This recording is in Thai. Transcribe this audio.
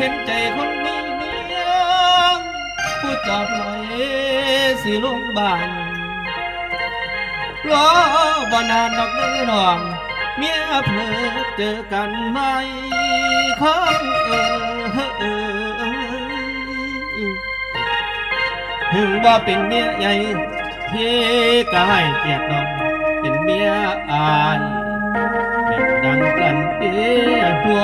เห็นใจคนมีเมียงผู้จอบไอยสิลุงบานรอบ่นานดอกมือนองเมียเพลอเจอกันไหมของเออถึงว่าเป็นเมียใหญ่เท่ก็ให้เกียรติน้องเป็นเมียอายป็นดังกันเตี้ยตัว